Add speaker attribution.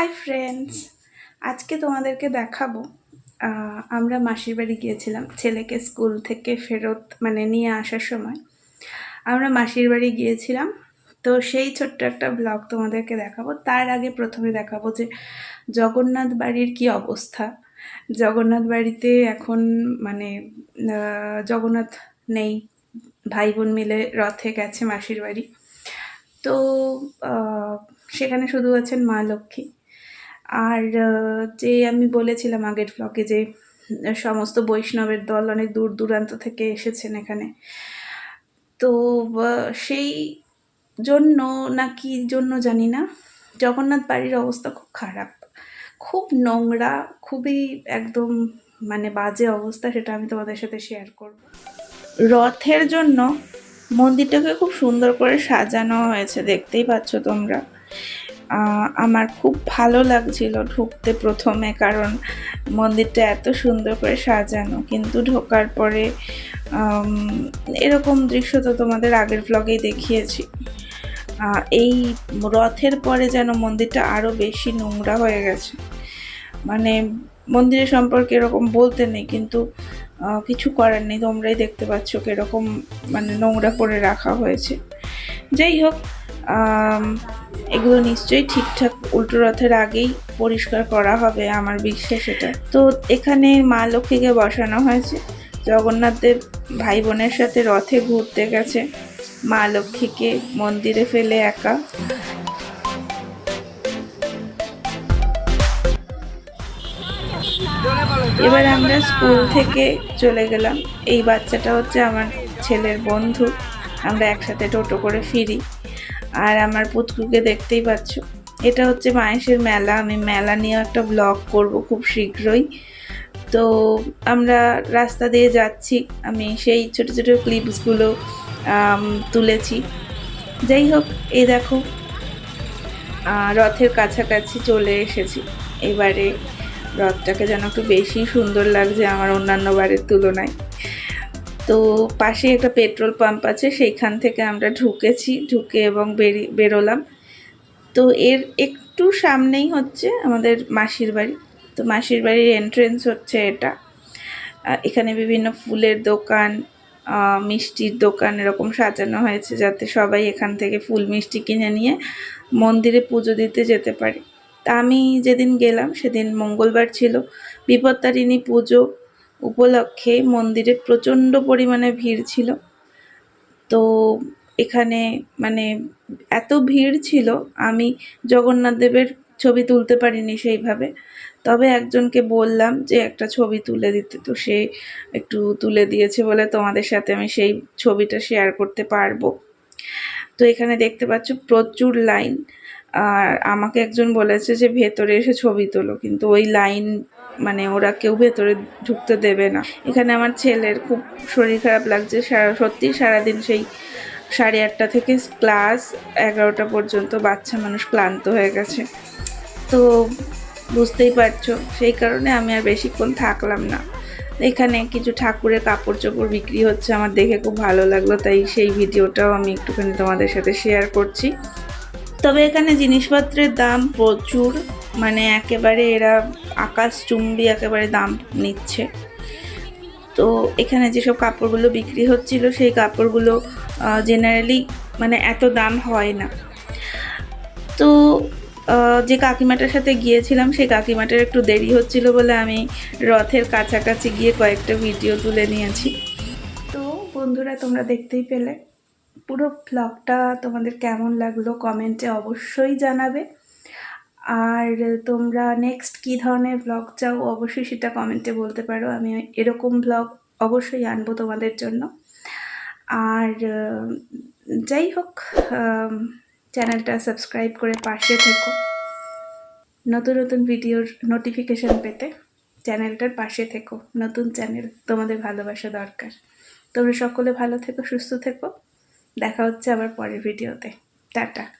Speaker 1: Hi friends আজকে তোমাদেরকে দেখাবো আমরা মাসির বাড়ি গিয়েছিলাম, ছেলেকে স্কুল থেকে ফেরত মানে নিয়ে আসার সময়। আমরা মাসির বাড়ি গিয়েছিলাম, তো সেই ছোট্ট একটা ব্লগ তোমাদেরকে দেখাবো। তার আগে প্রথমে দেখাবো যে জগন্নাথ বাড়ির কি অবস্থা। জগন্নাথ বাড়িতে এখন মানে জগন্নাথ নেই ভাই বোন মিলে রথে গেছে মাসির বাড়ি। তো সেখানে শুধু আছেন মা লক্ষ্মী। আর যে আমি বলেছিলাম আগের ব্লগে যে সমস্ত বৈষ্ণবের দল অনেক দূর দূরান্ত থেকে এসেছেন এখানে। তো সেই জন্য না কি জন্য জানি না, জগন্নাথ বাড়ির অবস্থা খুব খারাপ। খুব নোংরা, খুবই একদম মানে বাজে অবস্থা সেটা আমি তোমাদের সাথে শেয়ার করব। রথের জন্য মন্দিরটাকে খুব সুন্দর করে সাজানো হয়েছে, দেখতেই পাচ্ছ তোমরা। আমার খুব ভালো লাগছিল ঢুকতে প্রথমে, কারণ মন্দিরটা এত সুন্দর করে সাজানো। কিন্তু ঢোকার পরে এরকম দৃশ্য তো তোমাদের আগের ব্লগেই দেখিয়েছি। এই রথের পরে যেন মন্দিরটা আরও বেশি নোংরা হয়ে গেছে। মানে মন্দিরের সম্পর্কে এরকম বলতে নেই, কিন্তু কিছু করার নেই। তোমরাই দেখতে পাচ্ছ কীরকম মানে নোংরা করে রাখা হয়েছে। যাই হোক এগুলো নিশ্চয়ই ঠিকঠাক উল্টো রথের আগেই পরিষ্কার করা হবে আমার বিশ্বাস এটা। তো এখানে মা লক্ষ্মীকে বসানো হয়েছে। জগন্নাথদের ভাই বোনের সাথে রথে ঘুরতে গেছে। মা লক্ষ্মীকে মন্দিরে ফেলে একা। এবার আমরা স্কুল থেকে চলে গেলাম। এই বাচ্চাটা হচ্ছে আমার ছেলের বন্ধু। আমরা একসাথে টোটো করে ফিরি। আর আমার পুতকুকে দেখতেই পাচ্ছ। এটা হচ্ছে মায়েশের মেলা। আমি মেলা নিয়ে একটা ব্লগ করব খুব শীঘ্রই। তো আমরা রাস্তা দিয়ে যাচ্ছি। আমি সেই ছোট ছোট ক্লিপসগুলো তুলেছি। যাই হোক, এই দেখো রথের কাছাকাছি চলে এসেছি। এবারে রথটাকে যেন একটু বেশি সুন্দর লাগছে আমার অন্যান্য বারের তুলনায়। তো পাশে একটা পেট্রোল পাম্প আছে, সেইখান থেকে আমরা ঢুকেছি, ঢুকে এবং বেরিয়ে বেরোলাম। তো এর একটু সামনেই হচ্ছে আমাদের মাসির বাড়ি। তো মাসির বাড়ির এন্ট্রেন্স হচ্ছে এটা। এখানে বিভিন্ন ফুলের দোকান মিষ্টির দোকান এরকম সাজানো হয়েছে যাতে সবাই এখান থেকে ফুল, মিষ্টি কিনে নিয়ে মন্দিরে পুজো দিতে যেতে পারে। তা আমি যেদিন গেলাম সেদিন মঙ্গলবার ছিল। বিপত্তারিণী পুজো উপলক্ষে মন্দিরে প্রচণ্ড পরিমাণে ভিড় ছিল। তো এখানে মানে এত ভিড় ছিল, আমি জগন্নাথ দেবের ছবি তুলতে পারিনি সেইভাবে। তবে একজনকে বললাম যে, একটা ছবি তুলে দিতে। তো সে একটু তুলে দিয়েছে বলে, তোমাদের সাথে আমি সেই ছবিটা শেয়ার করতে পারব। তো এখানে দেখতে পাচ্ছ প্রচুর লাইন। আর আমাকে একজন বলেছে যে, ভেতরে এসে ছবি তোলো। কিন্তু ওই লাইন মানে ওরা কেউ ভেতরে ঢুকতে দেবে না। এখানে আমার ছেলের খুব শরীর খারাপ লাগছে। সারা সত্যি সারাদিন সেই সাড়ে আটটা থেকে ক্লাস এগারোটা পর্যন্ত বাচ্চা মানুষ ক্লান্ত হয়ে গেছে। তো বুঝতেই পারছ, সেই কারণে আমি আর বেশিক্ষণ থাকলাম না। এখানে কিছু ঠাকুরের কাপড় চোপড় বিক্রি হচ্ছে, আমার দেখে খুব ভালো লাগল, তাই সেই ভিডিওটাও আমি একটুখানি তোমাদের সাথে শেয়ার করছি। তবে এখানে জিনিসপত্রের দাম প্রচুর। মানে একেবারে এরা আকাশ চুম্বি একেবারে দাম নিচ্ছে। তো এখানে যেসব কাপড়গুলো বিক্রি হচ্ছিল, সেই কাপড়গুলো জেনারেলি মানে এত দাম হয় না। তো যে কাকিমাটার সাথে গিয়েছিলাম, সেই কাকিমাটার একটু দেরি হচ্ছিল বলে আমি রথের কাছাকাছি গিয়ে কয়েকটা ভিডিও তুলে নিয়েছি। তো বন্ধুরা, তোমরা দেখতেই পেলে। পুরো ব্লগটা তোমাদের কেমন লাগল কমেন্টে অবশ্যই জানাবে। আর তোমরা নেক্সট কী ধরনের ব্লগ চাও, অবশ্যই সেটা কমেন্টে বলতে পারো, আমি এরকম ব্লগ অবশ্যই আনব তোমাদের জন্য। আর যাই হোক চ্যানেলটা সাবস্ক্রাইব করে পাশে থেকো। নতুন নতুন ভিডিওর নোটিফিকেশন পেতে চ্যানেলটার পাশে থেকো। নতুন চ্যানেল তোমাদের ভালোবাসা দরকার। তোমরা সকলে ভালো থেকো, সুস্থ থেকো। দেখা হচ্ছে আবার পরের ভিডিওতে টাটা।